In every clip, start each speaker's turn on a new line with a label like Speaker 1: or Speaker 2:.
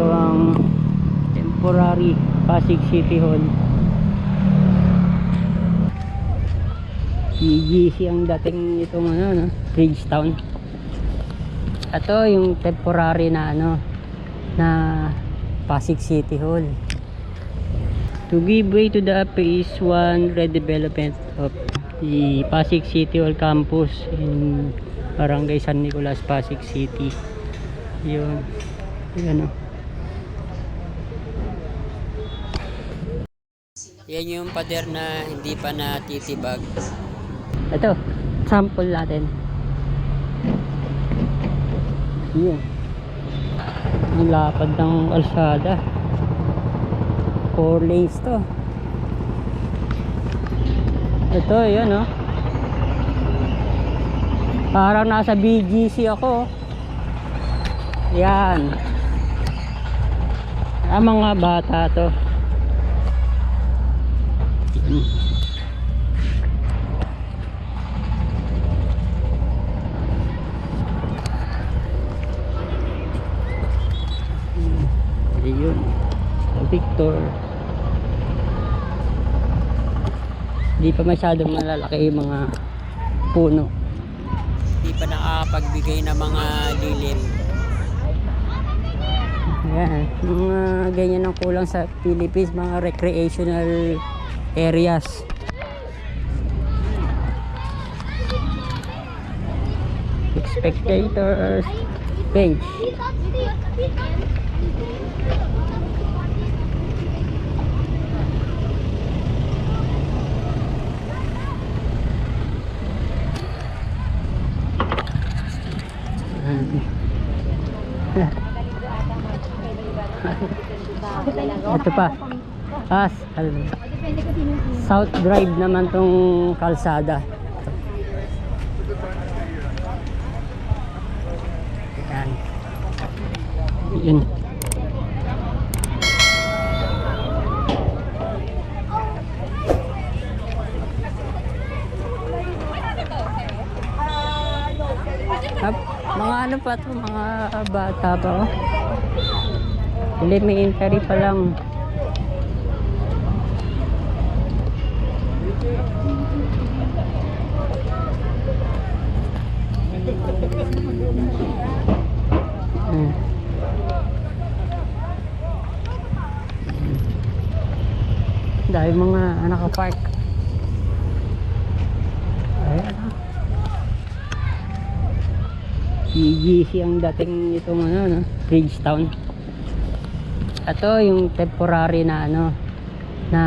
Speaker 1: ginagawang temporary Pasig City Hall. GGC ang dating itong ano no? Bridgetown ito yung temporary na ano na Pasig City Hall. To give way to the phase 1 redevelopment of the Pasig City Hall campus in Barangay San Nicolas, Pasig City. Yun. Yun oh. Yan yung pader na hindi pa natitibag. Ito sample natin. Yun. Ang lapad ng kalsada 4 lanes to. Ito yun oh. Parang nasa BGC ako yan. Ang mga bata to Yan. Ayun. Victor. Hindi pa masyadong malalaki yung mga puno. Hindi pa nakakapagbigay ng mga lilim. Ayan. Mga ganyan ang kulang sa Philippines, mga recreational areas. Spectators bench. Ito pa. As, South Drive naman tong kalsada. Yan. Yun. Mga ano pa to, mga bata pa oh. Elementary pa lang. Hmm. Dahil mga nakapark. Ayan ah. GGC ang dating itong ano, no? Bridgetown. Ito yung temporary na ano na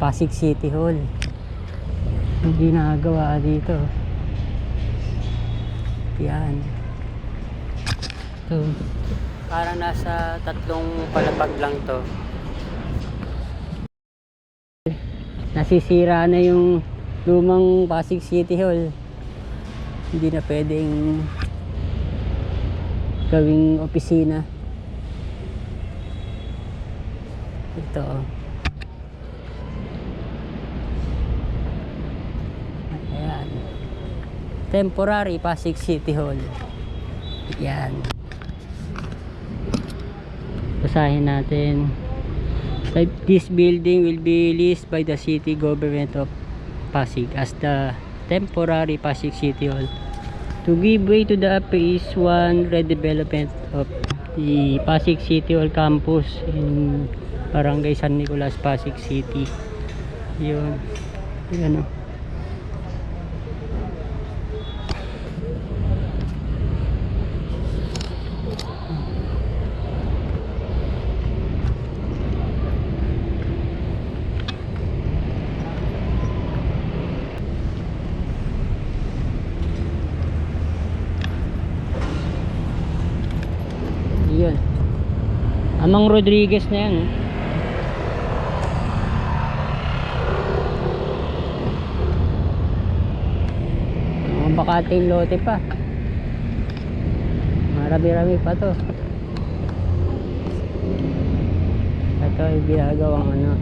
Speaker 1: Pasig City Hall. Yung ginagawa dito. Yan. Ito. Parang nasa tatlong palapag lang to. Nasisira na yung lumang Pasig City Hall. Hindi na pwedeng gawing opisina. Ito. oh. Ayan. Temporary Pasig City Hall. Yan. Basahin natin. This building will be leased by the city government of Pasig as the temporary Pasig City Hall to give way to the phase 1 redevelopment of the Pasig City Hall campus in Barangay San Nicolas, Pasig City. Yun. Yun oh. Yun. Amang Rodriguez na yan. Mga bakating lote pa. Marami-rami pa to. Ito yung ginagawang ano.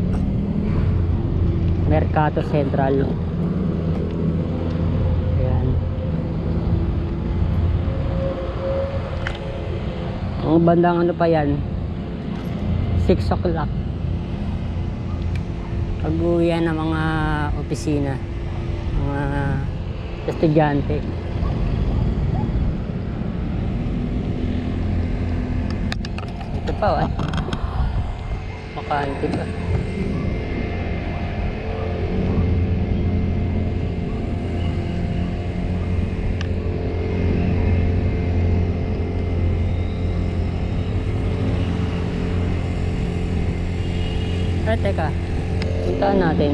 Speaker 1: Mercato Central. Ayan. Ang bandang ano pa yan, 6 o'clock. Pag-uwian ng mga opisina, mga estudyante. Ito pa, ah. Makante pa. Teka. Puntaan natin.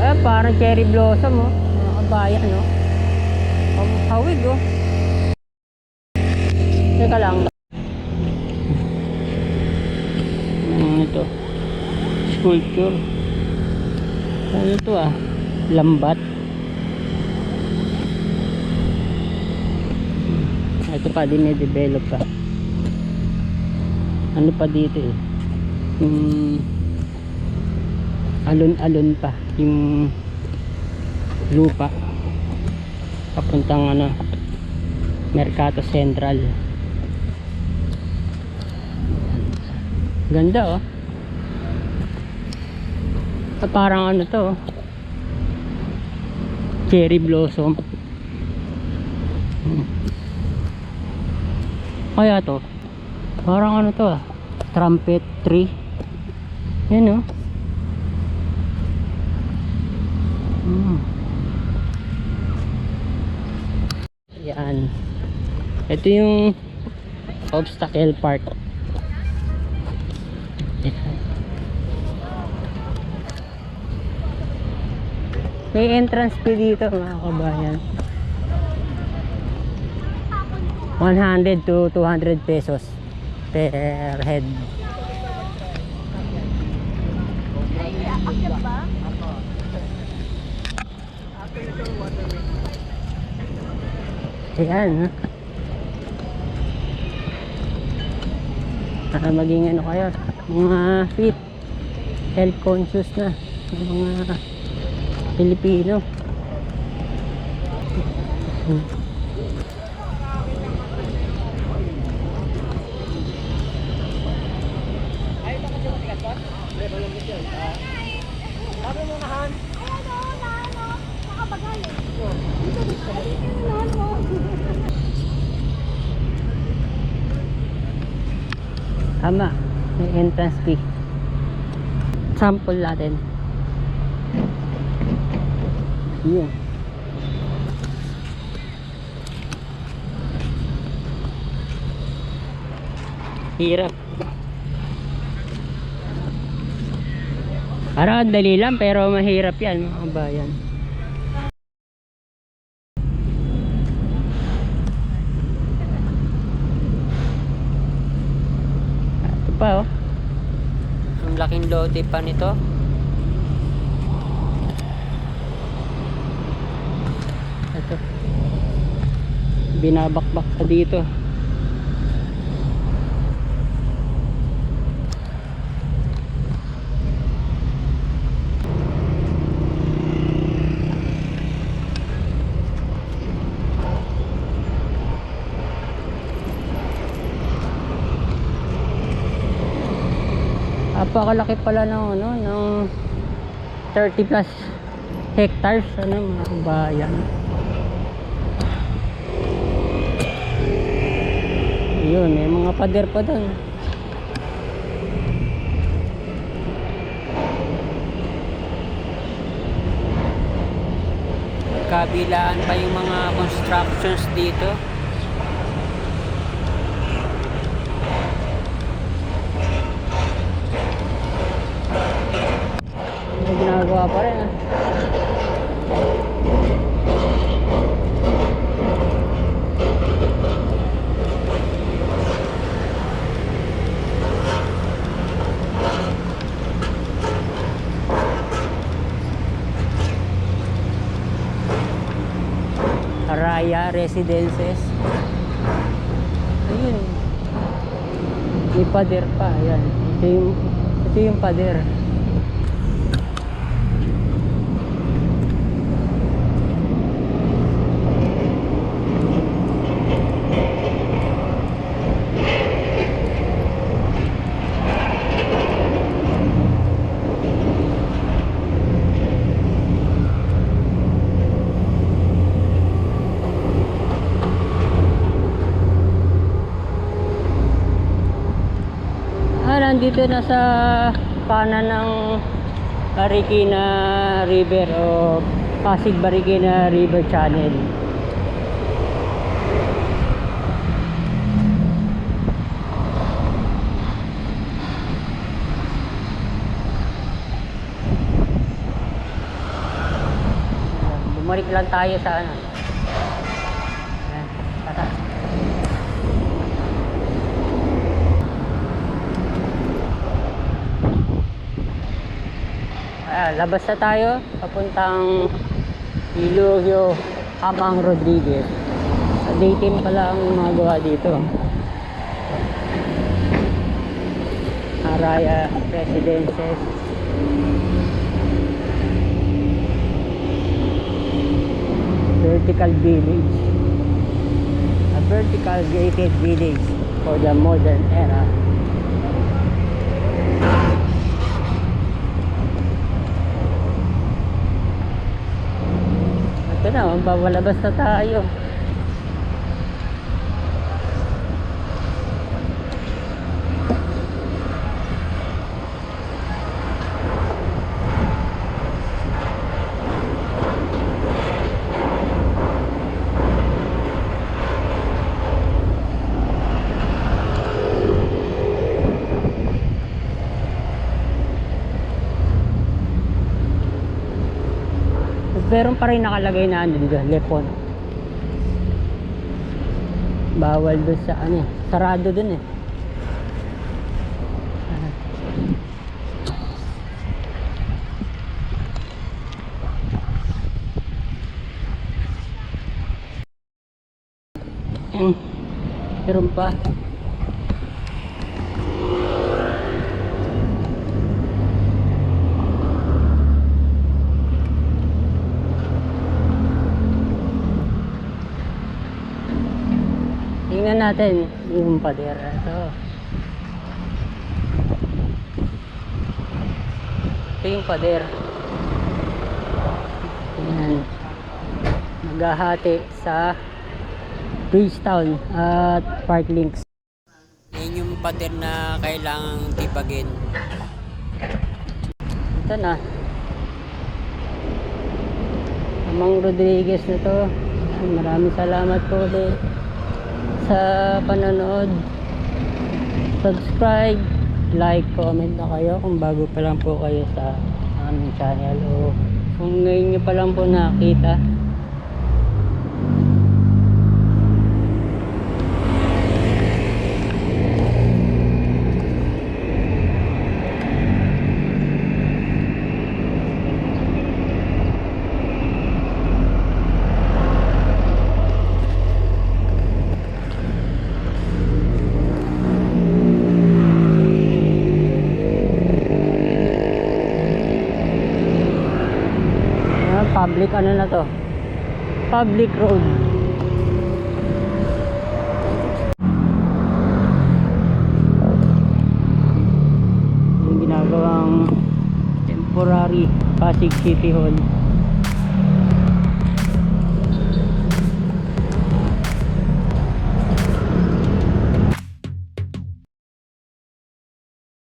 Speaker 1: Ah, parang cherry blossom, oh. Mga kabayan, no? Ang hawig, oh. Teka lang. Ano ito? Sculpture. Ano ito, ah? Lambat. Ito pa, dine-develop pa. Ano pa dito eh? Yung alon-alon pa. Yung lupa. Papuntang ano, Mercato Central. Ganda oh. Ah, parang ano to oh. Cherry blossom. Hmm. Kaya to? Parang ano to ah. Trumpet tree. Yan oh. Hmm. Yan. Ito yung obstacle park. May entrance fee dito mga kabayan. 100 to 200 pesos per head. Ayan. Para maging ano kayo, mga fit, health conscious na, mga Pilipino. Hmm. Tama, may entrance fee. Sample natin. Yun. Hirap. Parang ang dali lang pero mahirap yan mga bayan. Ito pa oh. Laking lote pa nito. Ito. Binabakbak pa dito. Napakalaki pala ng ano, ng 30 plus hectares ano mga bayan. Yun, may mga pader pa doon. Kabilaan pa yung mga constructions dito. May ginagawa pa rin ah. Araya Residences. Ayun. May pader pa. Ayan. Ito yung, ito yung pader. Nandito na sa kanan ng Marikina River o Pasig Marikina River Channel. Bumalik lang tayo sa ano. Ayan, tara. Labas na tayo papuntang Ilogyo Amang Rodriguez. Sa daytime pala ang mga gawa dito. Araya Residences. Vertical Village. A vertical gated village for the modern era. Ito na, magbabalabas na tayo. Meron pa rin nakalagay na ano dito, lepon. Bawal doon sa ano eh, sarado doon eh. Ayan. Meron pa. Tingnan natin yung pader. Ito. Ito yung pader. Ayan. Naghahati sa Bridgetown at Park Links. Yan yung pader na kailangang tipagin. Ito na. Amang Rodriguez na to. Maraming salamat po ulit sa panonood. Subscribe, like, comment na kayo kung bago pa lang po kayo sa aming channel o kung ngayon nyo pa lang po nakita. Ayan, public ano na to? Public road. Yung ginagawang temporary Pasig City Hall.